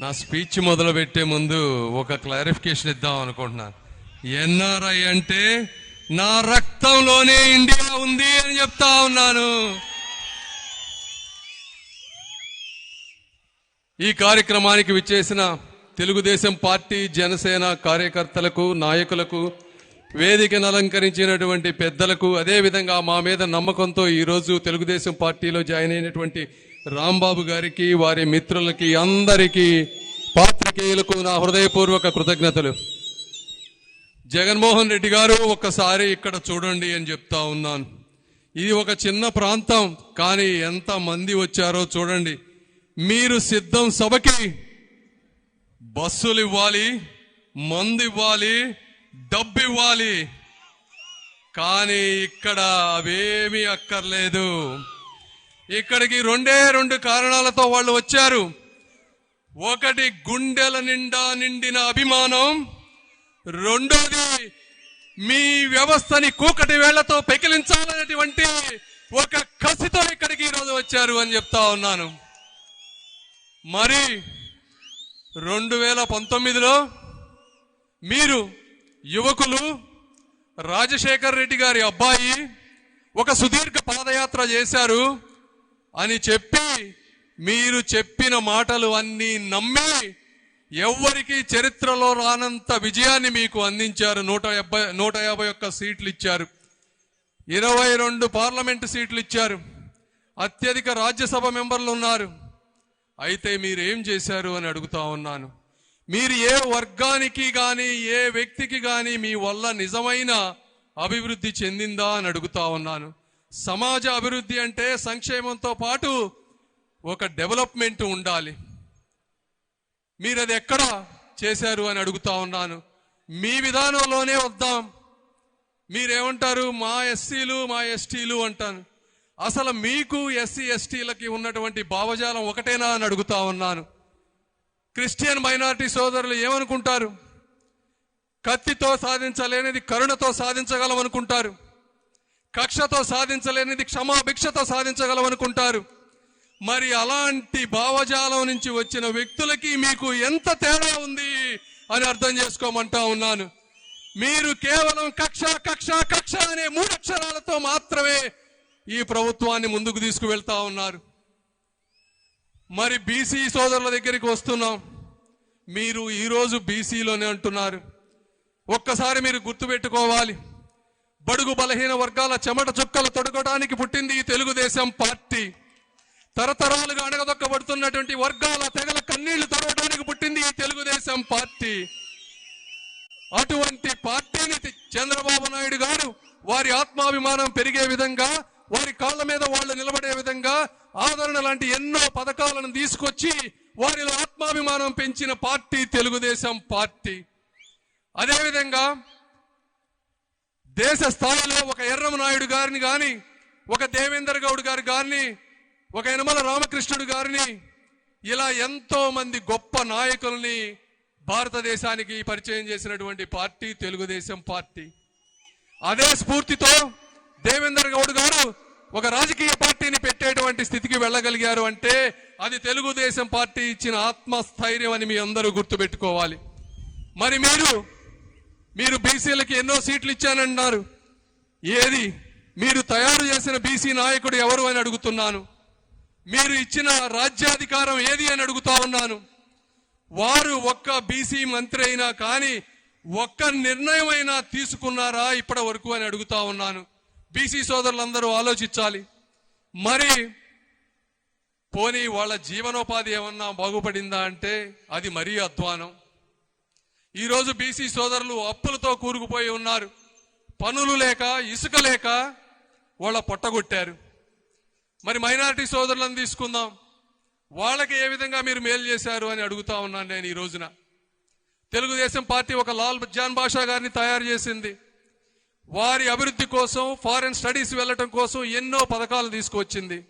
నా స్పీచ్ మొదలు పెట్టే ముందు ఒక క్లారిఫికేషన్ ఇద్దాం అనుకుంటున్నాను. ఎన్ఆర్ఐ అంటే నా రక్తంలోనే ఇండియా ఉంది అని చెప్తా ఉన్నాను. ఈ కార్యక్రమానికి విచ్చేసిన తెలుగుదేశం పార్టీ జనసేన కార్యకర్తలకు నాయకులకు వేదికను అలంకరించినటువంటి పెద్దలకు అదేవిధంగా మా మీద నమ్మకంతో ఈరోజు తెలుగుదేశం పార్టీలో జాయిన్ అయినటువంటి రాంబాబు గారికి వారి మిత్రులకి అందరికీ పాత్రికేయులకు నా హృదయపూర్వక కృతజ్ఞతలు. జగన్మోహన్ రెడ్డి గారు ఒక్కసారి ఇక్కడ చూడండి అని చెప్తా ఉన్నాను. ఇది ఒక చిన్న ప్రాంతం కానీ ఎంత మంది వచ్చారో చూడండి. మీరు సిద్ధం సభకి బస్సులు ఇవ్వాలి మందు ఇవ్వాలి డబ్బు ఇవ్వాలి. కానీ ఇక్కడ అవేమీ అక్కర్లేదు. ఇక్కడికి రెండే రెండు కారణాలతో వాళ్ళు వచ్చారు. ఒకటి గుండెల నిండా నిండిన అభిమానం. రెండోది మీ వ్యవస్థని కూకటి వేళ్ళతో పెకిలించాలనేటువంటి ఒక కసితో ఇక్కడికి ఈరోజు వచ్చారు అని చెప్తా ఉన్నాను. మరి రెండు వేల పంతొమ్మిదిలో మీరు యువకులు రాజశేఖర్ రెడ్డి గారి అబ్బాయి ఒక సుదీర్ఘ పాదయాత్ర చేశారు. అని చెప్పి మీరు చెప్పిన మాటలు అన్నీ నమ్మి ఎవ్వరికి చరిత్రలో రానంత విజయాన్ని మీకు అందించారు. నూట యాభై నూట యాభై ఒక్క సీట్లు ఇచ్చారు. ఇరవై రెండు పార్లమెంటు సీట్లు ఇచ్చారు. అత్యధిక రాజ్యసభ మెంబర్లు ఉన్నారు. అయితే మీరు ఏం చేశారు అని అడుగుతా ఉన్నాను. మీరు ఏ వర్గానికి కానీ ఏ వ్యక్తికి కానీ మీ వల్ల నిజమైన అభివృద్ధి చెందిందా అని అడుగుతా ఉన్నాను. సమాజ అభివృద్ధి అంటే సంక్షేమంతో పాటు ఒక డెవలప్మెంట్ ఉండాలి. మీరు అది ఎక్కడ చేశారు అని అడుగుతా ఉన్నాను. మీ విధానంలోనే వద్దాం. మీరేమంటారు? మా ఎస్సీలు మా ఎస్టీలు అంటాను. అసలు మీకు ఎస్సీ ఎస్టీలకి ఉన్నటువంటి భావజాలం ఒకటేనా అని అడుగుతా ఉన్నాను. క్రిస్టియన్ మైనారిటీ సోదరులు ఏమనుకుంటారు? కత్తితో సాధించలేనిది కరుణతో సాధించగలం అనుకుంటారు కక్షతో సాధించలేనిది క్షమాభిక్షతో సాధించగలవనుకుంటారు. మరి అలాంటి భావజాలం నుంచి వచ్చిన వ్యక్తులకి మీకు ఎంత తేడా ఉంది అని అర్థం చేసుకోమంటా ఉన్నాను. మీరు కేవలం కక్ష కక్ష కక్ష అనే మూడు అక్షరాలతో మాత్రమే ఈ ప్రభుత్వాన్ని ముందుకు తీసుకువెళ్తా ఉన్నారు. మరి బీసీ సోదరుల దగ్గరికి వస్తున్నాం. మీరు ఈరోజు బీసీలోనే అంటున్నారు. ఒక్కసారి మీరు గుర్తుపెట్టుకోవాలి. బడుగు బలహీన వర్గాల చెమట చుక్కలు తొడగడానికి పుట్టింది ఈ తెలుగుదేశం పార్టీ. తరతరాలుగా అణగదొక్కబడుతున్నటువంటి వర్గాల తెగల కన్నీళ్ళు తొడగడానికి పుట్టింది ఈ తెలుగుదేశం పార్టీ. అటువంటి పార్టీని చంద్రబాబు నాయుడు గారు వారి ఆత్మాభిమానం పెరిగే విధంగా వారి కాళ్ళ మీద వాళ్ళు నిలబడే విధంగా ఆదరణ లాంటి ఎన్నో పథకాలను తీసుకొచ్చి వారిలో ఆత్మాభిమానం పెంచిన పార్టీ తెలుగుదేశం పార్టీ. అదేవిధంగా దేశ స్థాయిలో ఒక ఎర్రమ నాయుడు గారిని గాని ఒక దేవేందర్ గౌడ్ గారి గారిని ఒక యనమల రామకృష్ణుడు గారిని ఇలా ఎంతో మంది గొప్ప నాయకుల్ని భారతదేశానికి పరిచయం చేసినటువంటి పార్టీ తెలుగుదేశం పార్టీ. అదే స్ఫూర్తితో దేవేందర్ గౌడ్ గారు ఒక రాజకీయ పార్టీని పెట్టేటువంటి స్థితికి వెళ్ళగలిగారు అంటే అది తెలుగుదేశం పార్టీ ఇచ్చిన ఆత్మస్థైర్యం అని మీ అందరూ గుర్తుపెట్టుకోవాలి. మరి మీరు మీరు బీసీలకి ఎన్నో సీట్లు ఇచ్చానన్నారు. ఏది? మీరు తయారు చేసిన బీసీ నాయకుడు ఎవరు అని అడుగుతున్నాను. మీరు ఇచ్చిన రాజ్యాధికారం ఏది అని అడుగుతా ఉన్నాను. వారు ఒక్క బీసీ మంత్రి అయినా కానీ ఒక్క నిర్ణయం అయినా తీసుకున్నారా ఇప్పటి వరకు అని అడుగుతా ఉన్నాను. బీసీ సోదరులందరూ ఆలోచించాలి. మరి పోనీ వాళ్ళ జీవనోపాధి ఏమన్నా బాగుపడిందా అంటే అది మరీ అధ్వానం. ఈరోజు బీసీ సోదరులు అప్పులతో కూరుకుపోయి ఉన్నారు. పనులు లేక ఇసుక లేక వాళ్ళ పొట్టగొట్టారు మరి మైనారిటీ సోదరులను తీసుకుందాం. వాళ్ళకి ఏ విధంగా మీరు మేలు చేశారు అని అడుగుతా ఉన్నాను నేను ఈ రోజున. తెలుగుదేశం పార్టీ ఒక లాల్ జాన్ బాషా గారిని తయారు చేసింది. వారి అభివృద్ధి కోసం ఫారెన్ స్టడీస్ వెళ్ళటం కోసం ఎన్నో పథకాలు తీసుకొచ్చింది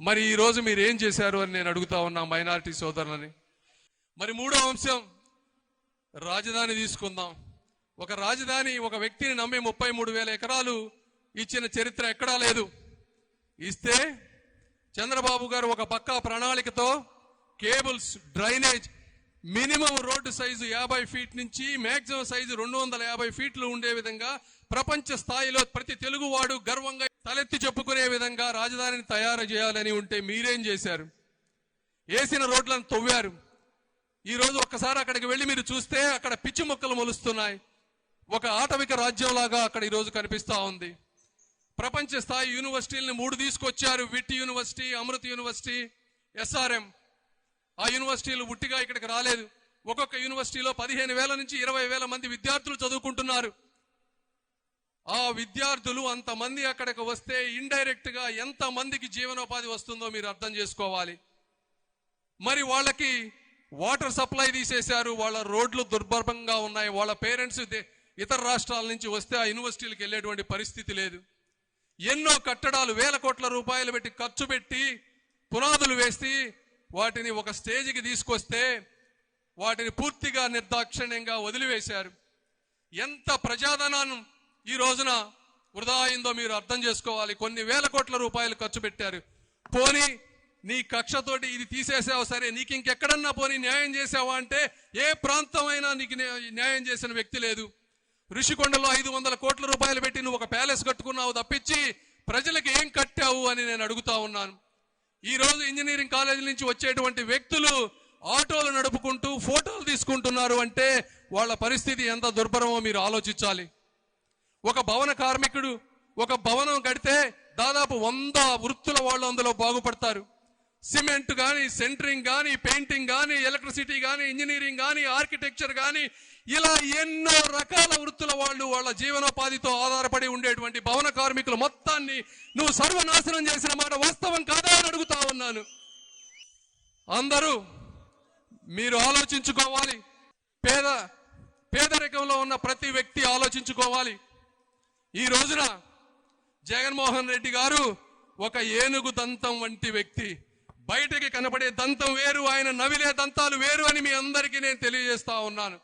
మరి ఈరోజు మీరు ఏం చేశారు అని నేను అడుగుతా ఉన్నా మైనారిటీ సోదరులని. మరి మూడో అంశం రాజధాని తీసుకుందాం. ఒక రాజధాని ఒక వ్యక్తిని నమ్మి ముప్పై మూడు వేల ఎకరాలు ఇచ్చిన చరిత్ర ఎక్కడా లేదు. ఇస్తే చంద్రబాబు గారు ఒక పక్కా ప్రణాళికతో cables drainage minimum road size యాభై ఫీట్ నుంచి మ్యాక్సిమం సైజు రెండు వందల యాభై ఫీట్లు ఉండే విధంగా ప్రపంచ స్థాయిలో ప్రతి తెలుగువాడు గర్వంగా తలెత్తి చెప్పుకునే విధంగా రాజధానిని తయారు చేయాలని ఉంటే మీరేం చేశారు? వేసిన రోడ్లను తవ్వారు. ఈ రోజు ఒక్కసారి అక్కడికి వెళ్ళి మీరు చూస్తే అక్కడ పిచ్చి మొక్కలు మొలుస్తున్నాయి. ఒక ఆటవిక రాజ్యంలాగా అక్కడ ఈరోజు కనిపిస్తా ఉంది. ప్రపంచ స్థాయి యూనివర్సిటీలను మూడు తీసుకొచ్చారు. VIT university Amrit university SRM. ఆ యూనివర్సిటీలు ఉట్టిగా ఇక్కడికి రాలేదు. ఒక్కొక్క యూనివర్సిటీలో పదిహేను వేల నుంచి ఇరవై వేల మంది విద్యార్థులు చదువుకుంటున్నారు. ఆ విద్యార్థులు అంతమంది అక్కడికి వస్తే ఇండైరెక్ట్గా ఎంతమందికి జీవనోపాధి వస్తుందో మీరు అర్థం చేసుకోవాలి. మరి వాళ్ళకి వాటర్ సప్లై తీసేశారు వాళ్ళ రోడ్లు దుర్భరంగా ఉన్నాయి వాళ్ళ పేరెంట్స్ ఇతర రాష్ట్రాల నుంచి వస్తే ఆ యూనివర్సిటీలకు వెళ్ళేటువంటి పరిస్థితి లేదు. ఎన్నో కట్టడాలు వేల కోట్ల రూపాయలు పెట్టి ఖర్చు పెట్టి పునాదులు వేసి వాటిని ఒక స్టేజ్కి తీసుకొస్తే వాటిని పూర్తిగా నిర్దాక్షిణ్యంగా వదిలివేశారు. ఎంత ప్రజాధనాన్ని ఈ రోజున వృధా అయిందో మీరు అర్థం చేసుకోవాలి. కొన్ని వేల కోట్ల రూపాయలు ఖర్చు పెట్టారు. పోనీ నీ కక్షతోటి ఇది తీసేసావు సరే నీకు ఇంకెక్కడన్నా పోనీ న్యాయం చేసావా అంటే ఏ ప్రాంతమైనా నీకు న్యాయం చేసిన వ్యక్తి లేదు. ఋషికొండలో ఐదు వందల కోట్ల రూపాయలు పెట్టి నువ్వు ఒక ప్యాలెస్ కట్టుకున్నావు తప్పించి ప్రజలకు ఏం కట్టావు అని నేను అడుగుతా ఉన్నాను. ఈ రోజు ఇంజనీరింగ్ కాలేజీ నుంచి వచ్చేటువంటి వ్యక్తులు ఆటోలు నడుపుకుంటూ ఫోటోలు తీసుకుంటున్నారు అంటే వాళ్ళ పరిస్థితి ఎంత దుర్భరమో మీరు ఆలోచించాలి. ఒక భవన కార్మికుడు ఒక భవనం కడితే దాదాపు వంద వృత్తుల వాళ్ళు అందులో బాగుపడతారు. సిమెంట్ కానీ సెంటరింగ్ కానీ పెయింటింగ్ కానీ ఎలక్ట్రిసిటీ కానీ ఇంజనీరింగ్ కానీ ఆర్కిటెక్చర్ కానీ ఇలా ఎన్నో రకాల వృత్తుల వాళ్ళు వాళ్ళ జీవనోపాధితో ఆధారపడి ఉండేటువంటి భవన కార్మికులు మొత్తాన్ని నువ్వు సర్వనాశనం చేసిన మాట వాస్తవం కాదా అని అడుగుతా ఉన్నాను. అందరూ మీరు ఆలోచించుకోవాలి. పేద పేదరికంలో ఉన్న ప్రతి వ్యక్తి ఆలోచించుకోవాలి. ఈ రోజున జగన్మోహన్ రెడ్డి గారు ఒక ఏనుగు దంతం వంటి వ్యక్తి. బయటకి కనపడే దంతం వేరు ఆయన నవిలే దంతాలు వేరు అని మీ అందరికీ నేను తెలియజేస్తా ఉన్నాను.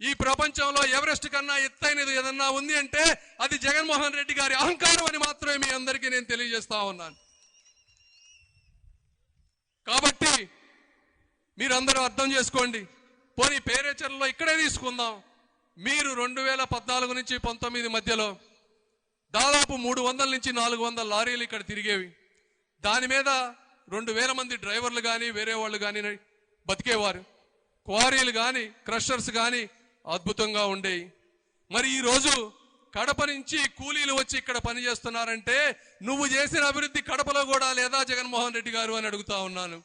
ఈ ప్రపంచంలో ఎవరెస్ట్ కన్నా ఎత్తైనది ఏదన్నా ఉంది అంటే అది జగన్మోహన్ రెడ్డి గారి అహంకారం అని మాత్రమే మీ అందరికీ నేను తెలియజేస్తా ఉన్నాను. కాబట్టి మీరందరూ అర్థం చేసుకోండి. పోనీ పేరేచర్లో ఇక్కడే తీసుకుందాం. మీరు రెండు వేల పద్నాలుగు నుంచి పంతొమ్మిది మధ్యలో దాదాపు మూడు వందల నుంచి నాలుగు వందల లారీలు ఇక్కడ తిరిగేవి. దాని మీద రెండు వేల మంది డ్రైవర్లు కానీ వేరే వాళ్ళు కానీ బతికేవారు. క్వారీలు కానీ క్రషర్స్ కానీ అద్భుతంగా ఉండేవి మరి ఈరోజు కడప నుంచి కూలీలు వచ్చి ఇక్కడ పని చేస్తున్నారంటే నువ్వు చేసిన అభివృద్ధి కడపలో కూడా లేదా? జగన్మోహన్ రెడ్డి గారు అని అడుగుతా ఉన్నాను.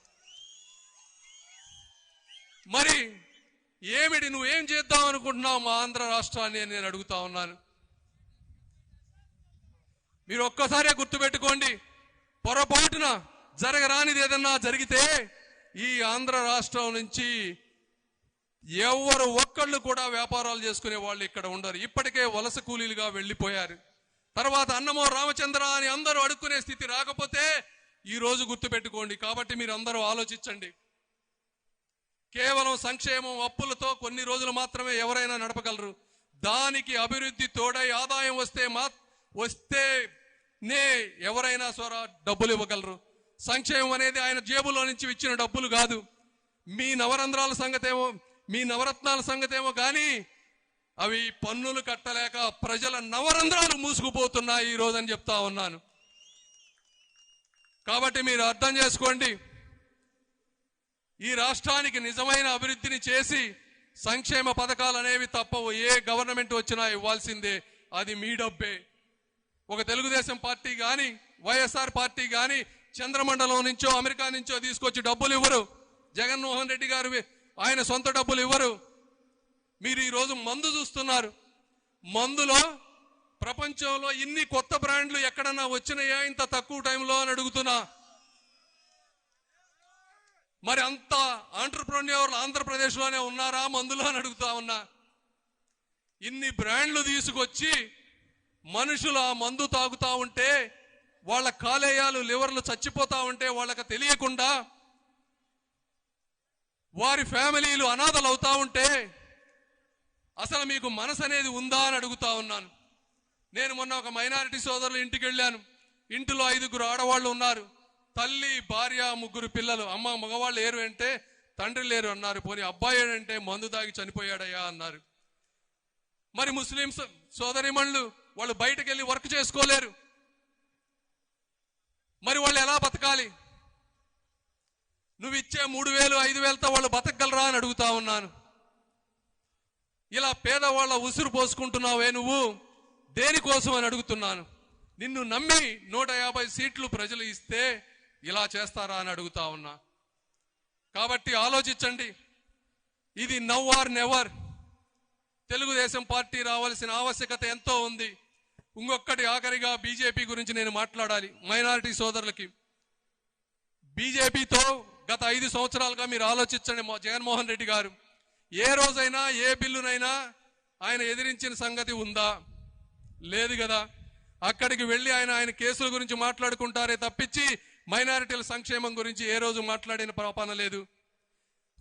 మరి ఏమిటి నువ్వేం చేద్దాం అనుకుంటున్నావు మా ఆంధ్ర రాష్ట్రాన్ని అని నేను అడుగుతా ఉన్నాను. మీరు ఒక్కసారే గుర్తుపెట్టుకోండి. పొరపాటున జరగరానిది ఏదన్నా జరిగితే ఈ ఆంధ్ర రాష్ట్రం నుంచి ఎవరు ఒక్కళ్ళు కూడా వ్యాపారాలు చేసుకునే వాళ్ళు ఇక్కడ ఉండరు. ఇప్పటికే వలస కూలీలుగా వెళ్ళిపోయారు. తర్వాత అన్నమో రామచంద్ర అని అందరూ అడుక్కునే స్థితి రాకపోతే ఈ రోజు గుర్తుపెట్టుకోండి. కాబట్టి మీరు అందరూ ఆలోచించండి. కేవలం సంక్షేమం అప్పులతో కొన్ని రోజులు మాత్రమే ఎవరైనా నడపగలరు. దానికి అభివృద్ధి తోడై ఆదాయం వస్తే మా వస్తే నే ఎవరైనా సరే డబ్బులు ఇవ్వగలరు. సంక్షేమం అనేది ఆయన జేబులో నుంచి ఇచ్చిన డబ్బులు కాదు. మీ నవరంధ్రాల సంగతేమో మీ నవరత్నాల సంగతేమో కానీ అవి పన్నులు కట్టలేక ప్రజల నవరంధ్రాలు మూసుకుపోతున్నాయి ఈ రోజని చెప్తా ఉన్నాను. కాబట్టి మీరు అర్థం చేసుకోండి. ఈ రాష్ట్రానికి నిజమైన అభివృద్ధిని చేసి సంక్షేమ పథకాలు అనేవి తప్పవు. ఏ గవర్నమెంట్ వచ్చినా ఇవ్వాల్సిందే. అది మీ డబ్బే. ఒక తెలుగుదేశం పార్టీ కానీ వైఎస్ఆర్ పార్టీ కానీ చంద్రమండలం నుంచో అమెరికా నుంచో తీసుకొచ్చి డబ్బులు ఇవ్వరు. జగన్మోహన్ రెడ్డి గారు ఆయన సొంత డబ్బులు ఇవ్వరు. మీరు ఈరోజు మందు చూస్తున్నారు. మందులో ప్రపంచంలో ఇన్ని కొత్త బ్రాండ్లు ఎక్కడన్నా వచ్చినాయా? ఇంత తక్కువ టైంలో అని అడుగుతున్నా. మరి అంత ఆంటర్ప్రెన్యూర్లు ఆంధ్రప్రదేశ్లోనే ఉన్నారా? మందులో అని అడుగుతా ఉన్నా. ఇన్ని బ్రాండ్లు తీసుకొచ్చి మనుషులు ఆ మందు తాగుతా ఉంటే వాళ్ళ కాలేయాలు లివర్లు చచ్చిపోతా ఉంటే వాళ్ళకి తెలియకుండా వారి ఫ్యామిలీలు అనాథలు అవుతా ఉంటే అసలు మీకు మనసు అనేది ఉందా అని అడుగుతా ఉన్నాను. నేను మొన్న ఒక మైనారిటీ సోదరుల ఇంటికి వెళ్ళాను. ఇంటిలో ఐదుగురు ఆడవాళ్ళు ఉన్నారు. తల్లి భార్య ముగ్గురు పిల్లలు. అమ్మ మగవాళ్ళు లేరు అంటే తండ్రి లేరు అన్నారు. పోనీ అబ్బాయి అంటే మందు దాగి చనిపోయాడయ్యా అన్నారు. మరి ముస్లిమ్స్ సోదరిమణులు వాళ్ళు బయటకు వెళ్ళి వర్క్ చేసుకోలేరు. మరి వాళ్ళు ఎలా బతకాలి? నువ్వు ఇచ్చే మూడు వేలు ఐదు వేలతో వాళ్ళు బతకగలరా అని అడుగుతా ఉన్నాను. ఇలా పేదవాళ్ళ ఉసురు పోసుకుంటున్నావే నువ్వు? దేనికోసం అని అడుగుతున్నాను. నిన్ను నమ్మి నూట యాభై సీట్లు ప్రజలు ఇస్తే ఇలా చేస్తారా అని అడుగుతా ఉన్నా. కాబట్టి ఆలోచించండి. ఇది now or never. Telugu Desam party రావాల్సిన ఆవశ్యకత ఎంతో ఉంది. ఇంకొకటి ఆఖరిగా బీజేపీ గురించి నేను మాట్లాడాలి మైనారిటీ సోదరులకి. బీజేపీతో గత ఐదు సంవత్సరాలుగా మీరు ఆలోచించండి జగన్మోహన్ రెడ్డి గారు. ఏ రోజైనా ఏ బిల్లునైనా ఆయన ఎదిరించిన సంగతి ఉందా? లేదు కదా. అక్కడికి వెళ్ళి ఆయన ఆయన కేసుల గురించి మాట్లాడుకుంటారే తప్పించి మైనారిటీల సంక్షేమం గురించి ఏ రోజు మాట్లాడిన పాపన లేదు.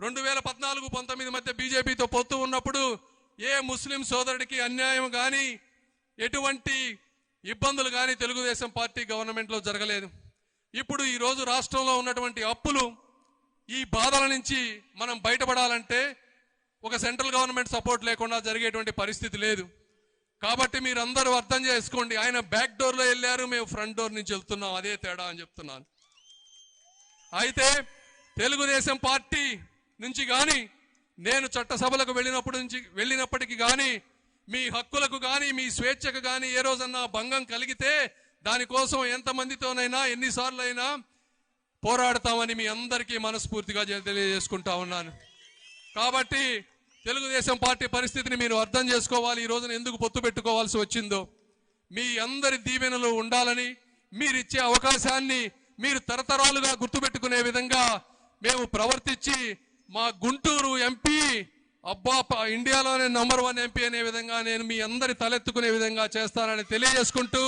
రెండు వేల పద్నాలుగు పంతొమ్మిది మధ్య బీజేపీతో పొత్తు ఉన్నప్పుడు ఏ ముస్లిం సోదరుడికి అన్యాయం కానీ ఎటువంటి ఇబ్బందులు కానీ తెలుగుదేశం పార్టీ గవర్నమెంట్లో జరగలేదు. ఇప్పుడు ఈరోజు రాష్ట్రంలో ఉన్నటువంటి అప్పులు ఈ బాధల నుంచి మనం బయటపడాలంటే ఒక సెంట్రల్ గవర్నమెంట్ సపోర్ట్ లేకుండా జరిగేటువంటి పరిస్థితి లేదు. కాబట్టి మీరందరూ అర్థం చేసుకోండి ఆయన బ్యాక్ డోర్లో వెళ్ళారు మేము ఫ్రంట్ డోర్ నుంచి వెళ్తున్నాం అదే తేడా అని చెప్తున్నాను. అయితే తెలుగుదేశం పార్టీ నుంచి కానీ నేను చట్టసభలకు వెళ్ళినప్పటి నుంచి వెళ్ళినప్పటికీ కానీ మీ హక్కులకు కానీ మీ స్వేచ్ఛకు కానీ ఏ రోజన్నా భంగం కలిగితే దానికోసం ఎంతమందితోనైనా ఎన్నిసార్లు అయినా పోరాడతామని మీ అందరికీ మనస్ఫూర్తిగా తెలియజేసుకుంటా ఉన్నాను. కాబట్టి తెలుగుదేశం పార్టీ పరిస్థితిని మీరు అర్థం చేసుకోవాలి. ఈ రోజున ఎందుకు పొత్తు పెట్టుకోవాల్సి వచ్చిందో. మీ అందరి దీవెనలు ఉండాలని మీరిచ్చే అవకాశాన్ని మీరు తరతరాలుగా గుర్తుపెట్టుకునే విధంగా మేము ప్రవర్తించి మా గుంటూరు ఎంపీ అబ్బా ఇండియాలోనే నంబర్ వన్ ఎంపీ అనే విధంగా నేను మీ అందరి తలెత్తుకునే విధంగా చేస్తానని తెలియజేసుకుంటూ